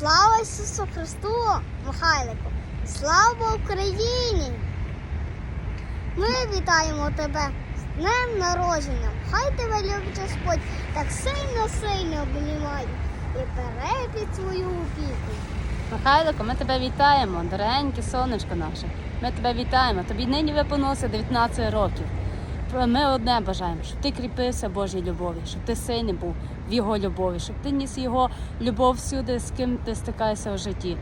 Слава Ісусу Христу, Михайлику! Слава Україні! Ми вітаємо тебе з днем народження. Хай тебе любить Господь так сильно сильно обнімає і бере під свою опіку. Михайлико, ми тебе вітаємо, дорогеньке сонечко наше. Ми тебе вітаємо. Тобі нині виповнилося 19 років. Ми одне бажаємо, щоб ти кріпився Божій любові, щоб ти сильний був в його любові, щоб ти ніс його любов всюди, з ким ти стикаєшся в житті.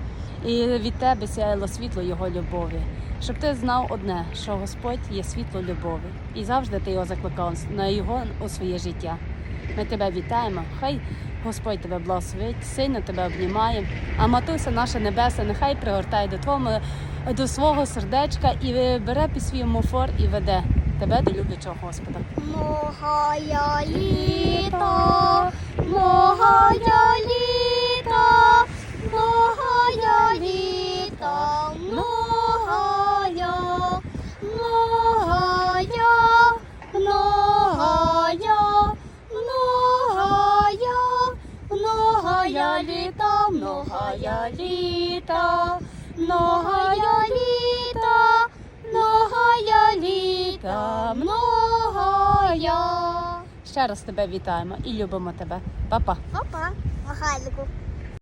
І від тебе сяяло світло його любові. Щоб ти знав одне, що Господь є світло любові, і завжди ти його закликав на його у своє життя. Ми тебе вітаємо. Хай Господь тебе благословить, сильно тебе обнімає. А матуся наша небесна, нехай пригортає до твого до свого сердечка і бере під свій мофор і веде тебе до люблячого Господа. Многая літа, многая літа, многая літа, многая, многая, многая, многая, многая літа, многая літа, многая літа, літа, многая. Ще раз тебе вітаємо і любимо тебе. Па-па. Папа, Михайлику.